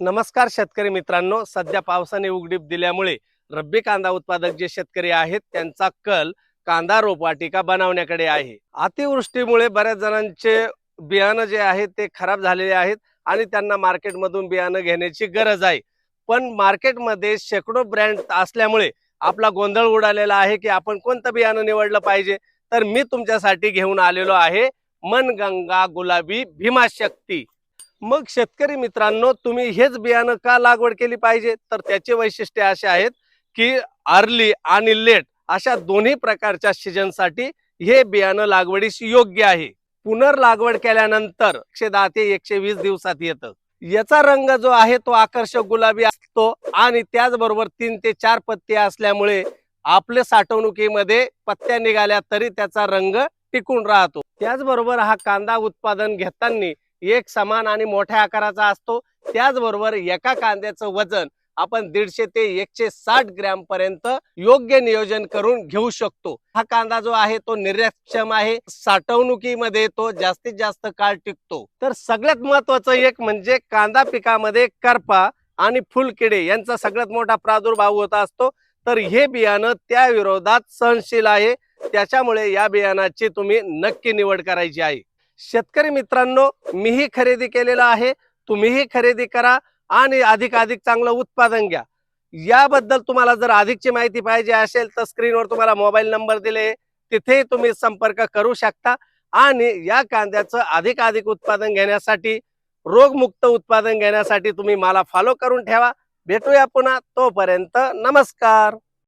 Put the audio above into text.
नमस्कार शेतकरी मित्रांनो. सध्या पावसाने उघडीप दिल्यामुळे रब्बी कांदा उत्पादक जे शेतकरी आहेत त्यांचा कल कांदा रोपवाटिका बनवण्याकडे आहे. अतिवृष्टीमुळे बऱ्याच जणांचे बियाणं जे आहे ते खराब झालेले आहेत आणि त्यांना मार्केटमधून बियाणं घेण्याची गरज आहे. पण मार्केटमध्ये शेकडो ब्रँड असल्यामुळे आपला गोंधळ उडालेला आहे की आपण कोणतं बियाणं निवडलं पाहिजे? तर मी तुमच्यासाठी घेऊन आलेलो आहे मनगंगा गुलाबी भीमा शक्ती मग शेतकरी मित्रांनो तुम्ही हेच बियाणं का लागवड केली पाहिजे? तर त्याचे वैशिष्ट्य असे आहेत की अर्ली आणि लेट अशा दोन्ही प्रकारच्या सीजनसाठी हे बियाणं लागवडीस योग्य आहे. पुनर्लागवड केल्यानंतर एकशे दहा ते एकशे वीस दिवसात येतं. याचा रंग जो आहे तो आकर्षक गुलाबी असतो आणि त्याचबरोबर तीन ते चार पत्ते असल्यामुळे आपल्या साठवणुकीमध्ये पत्त्या निघाल्या तरी त्याचा रंग टिकून राहतो. त्याचबरोबर हा कांदा उत्पादन घेताना एक समान आणि मोठ्या आकाराचा असतो. त्याचबरोबर एका कांद्याचं वजन आपण दीडशे ते एकशे साठ ग्रॅम पर्यंत योग्य नियोजन करून घेऊ शकतो. हा कांदा जो आहे तो निर्यातक्षम आहे. साठवणुकीमध्ये तो जास्तीत जास्त काळ टिकतो. तर सगळ्यात महत्वाचं एक म्हणजे कांदा पिकामध्ये करपा आणि फुलकिडे यांचा सगळ्यात मोठा प्रादुर्भाव होत असतो. तर हे बियाणं त्या विरोधात सहनशील आहे. त्याच्यामुळे या बियाणाची तुम्ही नक्की निवड करायची आहे. शेतकरी मित्रांनो मीही खरेदी केलेलं आहे. तुम्हीही खरेदी करा आणि अधिक अधिक चांगलं उत्पादन घ्या. याबद्दल तुम्हाला जर अधिकची माहिती पाहिजे असेल तर स्क्रीनवर तुम्हाला मोबाईल नंबर दिले. तिथेही तुम्ही संपर्क करू शकता आणि या कांद्याचं अधिक अधिक उत्पादन घेण्यासाठी रोगमुक्त उत्पादन घेण्यासाठी तुम्ही मला फॉलो करून ठेवा. भेटूया पुन्हा. तोपर्यंत नमस्कार.